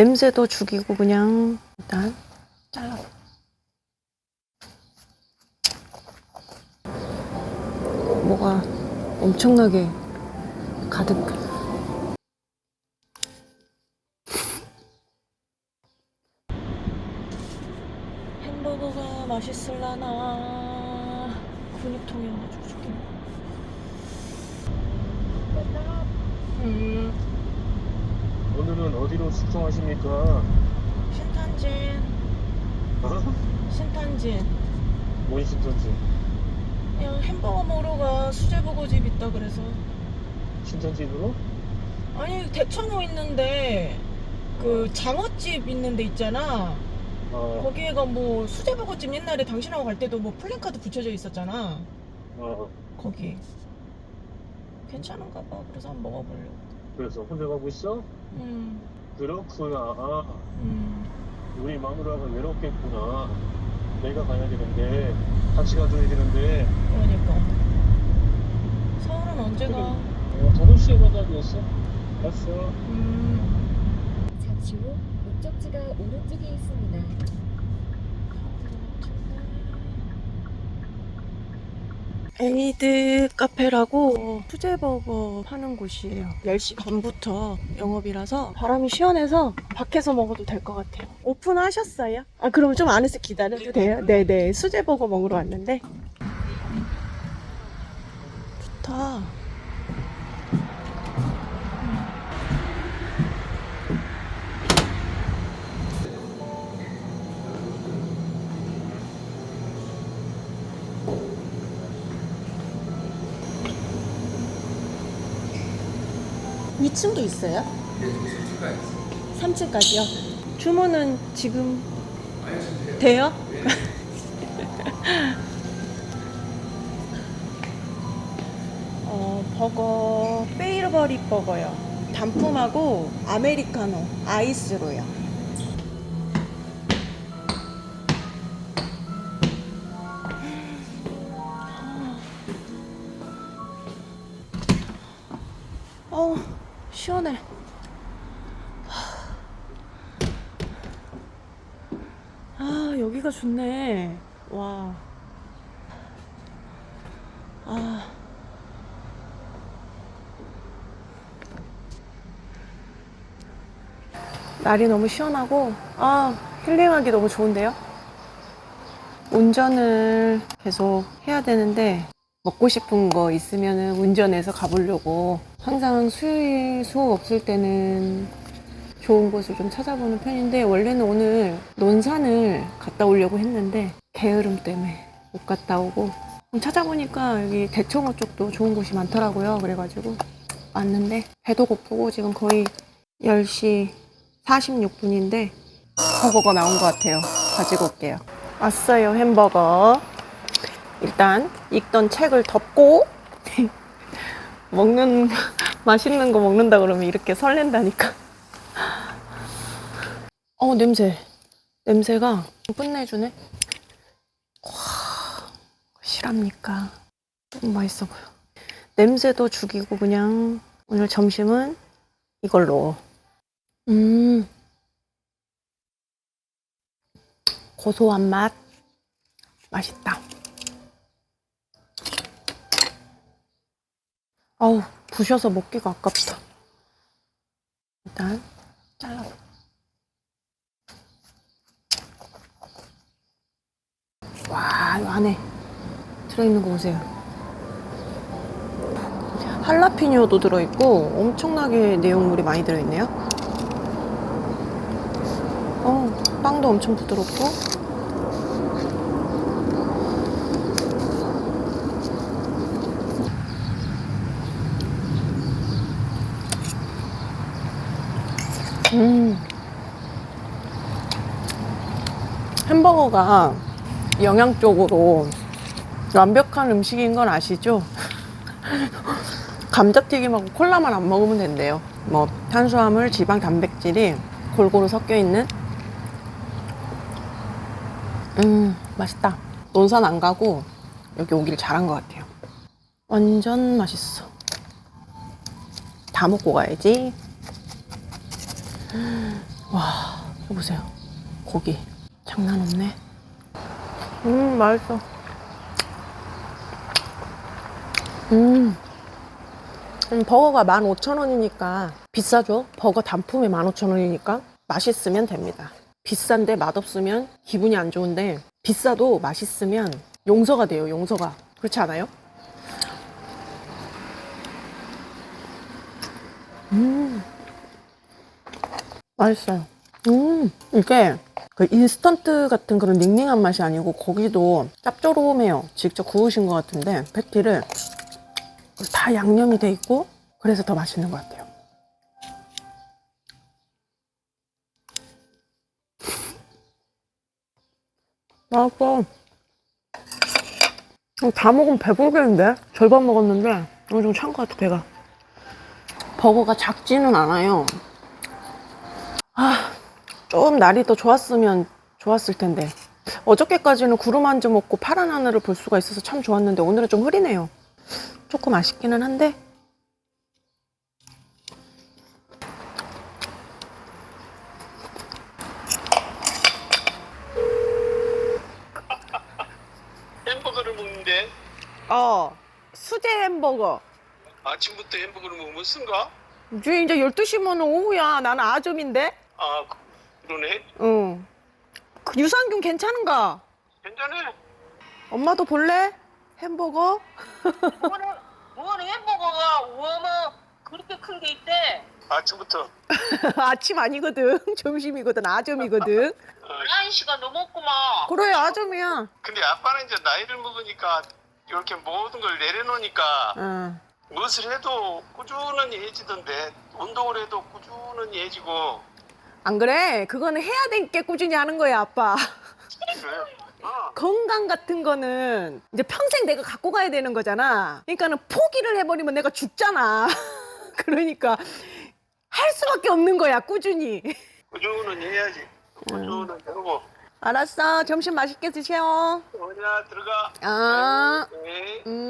냄새도 죽이고 그냥 일단 잘라. 뭐가 엄청나게 가득. 햄버거가 맛있을라나 근육통이어가지고 죽겠네. 음, 오늘은 어디로 숙성하십니까? 신탄진, 어? 신탄진. 뭔 신천지? 그냥 햄버거 먹으러 가 수제버거집 있다 그래서. 신천지로? 아니 대청호 있는데 그 장어집 있는 데 있잖아. 어, 거기에가 뭐 수제버거집 옛날에 당신하고 갈 때도 뭐 플랜카드 붙여져 있었잖아. 어. 거기. 괜찮은가 봐. 그래서 한번 먹어보려고. 그래서 혼자 가고 있어? 음, 그렇구나. 음. 우리 마누라가 외롭겠구나. 내가 가야 되는데 같이 가줘야 되는데 그러니까. 서울은 언제 가? 어, 5시에 가자고했어 알았어. 음. 잠시 후 목적지가 오른쪽에 있습니다. 에이드 카페라고 수제버거 파는 곳이에요. 10시 반부터 영업이라서 바람이 시원해서 밖에서 먹어도 될 것 같아요. 오픈하셨어요? 아, 그러면 좀 안에서 기다려도 돼요? 네네. 수제버거 먹으러 왔는데. 좋다. 위층도 있어요? 네, 3층까지요. 주문은 지금 돼요? 어, 버거 페이버리 버거요. 단품하고 아메리카노 아이스로요. 시원해. 아 여기가 좋네. 와. 아. 날이 너무 시원하고 아 힐링하기 너무 좋은데요. 운전을 계속 해야 되는데 먹고 싶은 거 있으면 운전해서 가보려고. 항상 수요일 수업 없을 때는 좋은 곳을 좀 찾아보는 편인데 원래는 오늘 논산을 갔다 오려고 했는데 게으름 때문에 못 갔다 오고. 찾아보니까 여기 대청호 쪽도 좋은 곳이 많더라고요. 그래가지고 왔는데 배도 고프고 지금 거의 10시 46분인데 버거가 나온 것 같아요. 가지고 올게요. 왔어요 햄버거 일단 읽던 책을 덮고 먹는 맛있는 거 먹는다 그러면 이렇게 설렌다니까. 어 냄새 냄새가 끝내주네. 와 실합니까? 너무 맛있어 보여. 냄새도 죽이고 그냥 오늘 점심은 이걸로. 음 고소한 맛 맛있다. 아우 부셔서 먹기가 아깝다. 일단 잘라. 와, 이 안에 들어있는 거 보세요. 할라피뇨도 들어있고 엄청나게 내용물이 많이 들어있네요. 어, 빵도 엄청 부드럽고. 음. 햄버거가 영양적으로 완벽한 음식인 건 아시죠? 감자튀김하고 콜라만 안 먹으면 된대요. 뭐 탄수화물, 지방, 단백질이 골고루 섞여 있는. 음, 맛있다. 논산 안 가고 여기 오길 잘한 것 같아요. 완전 맛있어. 다 먹고 가야지. 와, 보세요. 고기. 장난 없네. 음, 맛있어. 음. 음, 버거가 15,000원이니까 비싸죠? 버거 단품에 15,000원이니까 맛있으면 됩니다. 비싼데 맛없으면 기분이 안 좋은데 비싸도 맛있으면 용서가 돼요, 용서가. 그렇지 않아요? 음. 맛있어요. 음, 이게 그 인스턴트 같은 그런 닝닝한 맛이 아니고 고기도 짭조름해요. 직접 구우신 것 같은데 패티를 다 양념이 돼 있고 그래서 더 맛있는 것 같아요. 맛있어. 다 먹으면 배부르겠는데? 절반 먹었는데 어느 정도 찬것 같아 배가. 버거가 작지는 않아요. 아, 좀 날이 더 좋았으면 좋았을 텐데. 어저께까지는 구름 한 점 없고 파란 하늘을 볼 수가 있어서 참 좋았는데 오늘은 좀 흐리네요. 조금 아쉽기는 한데. 햄버거를 먹는데 어, 수제 햄버거. 아침부터 햄버거를 먹으면 쓴가? 이제 이제 12시면 오후야. 나는 아점인데? 아 그 러네. 응. 그 유산균 괜찮은가? 괜찮네. 엄마도 볼래? 햄버거? 뭐는 뭐는 햄버거가 어머 그렇게 큰 게 있대. 아침부터 아침 아니거든. 점심이거든. 아점이거든. 11시가 넘었구만. 그래, 아점이야. 근데 아빠는 이제 나이를 먹으니까 이렇게 모든 걸 내려놓으니까 응. 무엇을 해도 꾸준히 해지던데 운동을 해도 꾸준히 해지고 안 그래? 그거는 해야 되니까 꾸준히 하는 거야, 아빠. 어. 건강 같은 거는 이제 평생 내가 갖고 가야 되는 거잖아. 그러니까는 포기를 해버리면 내가 죽잖아. 그러니까 할 수밖에 없는 거야, 꾸준히. 꾸준히 해야지. 꾸준히 하고 알았어. 점심 맛있게 드세요. 어디나 들어가. 아, 네. 음.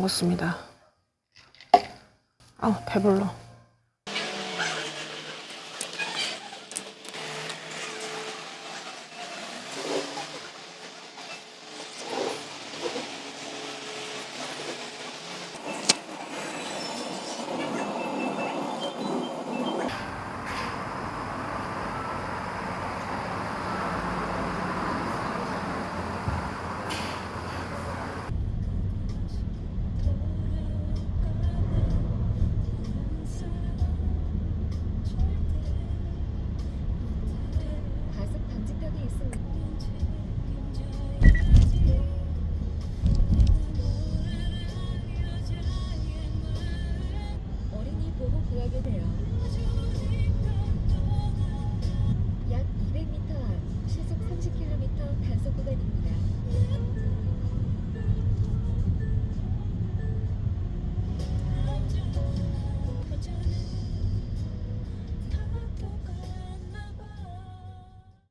먹었습니다. 아, 배불러.